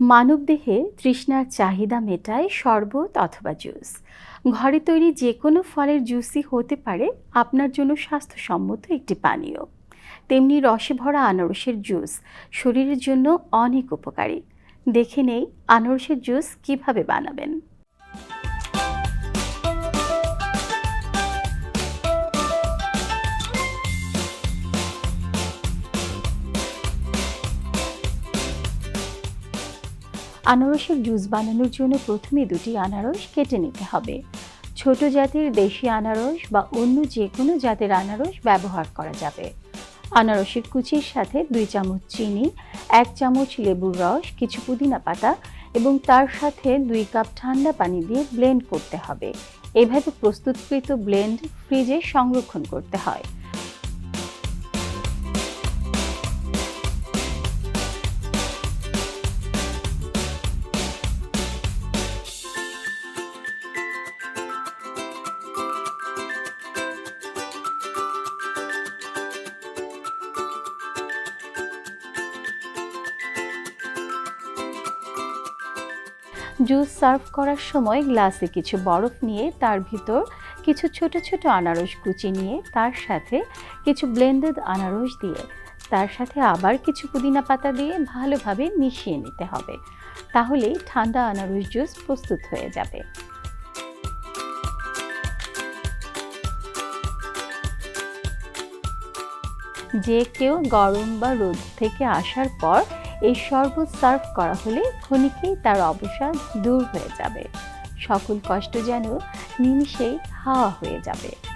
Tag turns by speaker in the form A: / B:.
A: মানবদেহে তৃষ্ণার চাহিদা মেটায় শরবত অথবা জুস। ঘরে তৈরি যে কোনো ফলের জুসই হতে পারে আপনার জন্য স্বাস্থ্যসম্মত একটি পানীয়। তেমনি রসে ভরা আনারসের জুস শরীরের জন্য অনেক উপকারী। দেখে নেই আনারসের জুস কীভাবে বানাবেন। আনারসের জুস বানানোর জন্য প্রথমে দুটি আনারস কেটে নিতে হবে। ছোট জাতের দেশি আনারস বা অন্য যে কোনো জাতের আনারস ব্যবহার করা যাবে। আনারসের কুচির সাথে দুই চামচ চিনি, এক চামচ লেবুর রস, কিছু পুদিনা পাতা এবং তার সাথে দুই কাপ ঠান্ডা পানি দিয়ে ব্লেন্ড করতে হবে। এভাবে প্রস্তুতকৃত ব্লেন্ড ফ্রিজে সংরক্ষণ করতে হয়। জুস সার্ভ করার সময় গ্লাসে কিছু বরফ নিয়ে তার ভিতর কিছু ছোট ছোট আনারস কুচি নিয়ে তার সাথে কিছু ব্লেন্ডেড আনারস দিয়ে, তার সাথে আবার কিছু পুদিনা পাতা দিয়ে ভালোভাবে মিশিয়ে নিতে হবে। তাহলেই ঠান্ডা আনারস জুস প্রস্তুত হয়ে যাবে। যে কেউ গরম বা রোদ থেকে আসার পর এই শরবত সার্ভ করা হলে ক্ষণিকেই তার অবসাদ দূর হয়ে যাবে। সকল কষ্ট যেন নিমিষেই হাওয়া হয়ে যাবে।